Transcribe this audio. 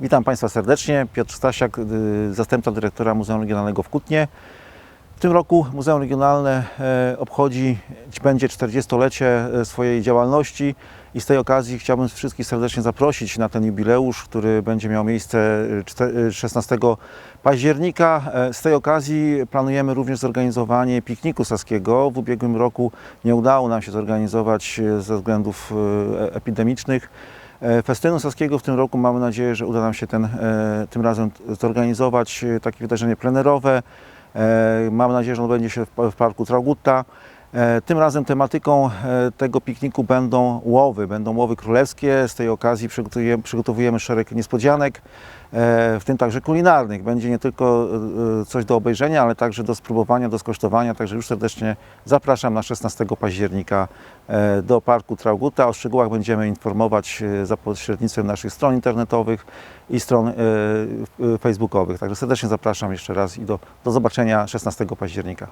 Witam Państwa serdecznie. Piotr Stasiak, y, zastępca dyrektora Muzeum Regionalnego w Kutnie. W tym roku Muzeum Regionalne e, obchodzi, będzie 40-lecie e, swojej działalności i z tej okazji chciałbym wszystkich serdecznie zaprosić na ten jubileusz, który będzie miał miejsce e, czte- e, 16 października. Z tej okazji planujemy również zorganizowanie pikniku saskiego. W ubiegłym roku nie udało nam się zorganizować ze względów epidemicznych. E, Festynu Saskiego w tym roku mamy nadzieję, że uda nam się ten, e, tym razem zorganizować e, takie wydarzenie plenerowe. Mam nadzieję, że ono będzie się w, Parku Traugutta. E, Tym razem tematyką e, tego pikniku będą łowy, będą łowy królewskie. Z tej okazji przygotowujemy, szereg niespodzianek, e, w tym także kulinarnych. Będzie nie tylko coś do obejrzenia, ale także do spróbowania, do skosztowania. Także już serdecznie zapraszam na 16 października do Parku Traugutta. O szczegółach będziemy informować za pośrednictwem naszych stron internetowych i stron facebookowych. Także serdecznie zapraszam jeszcze raz i do, do zobaczenia 16 października.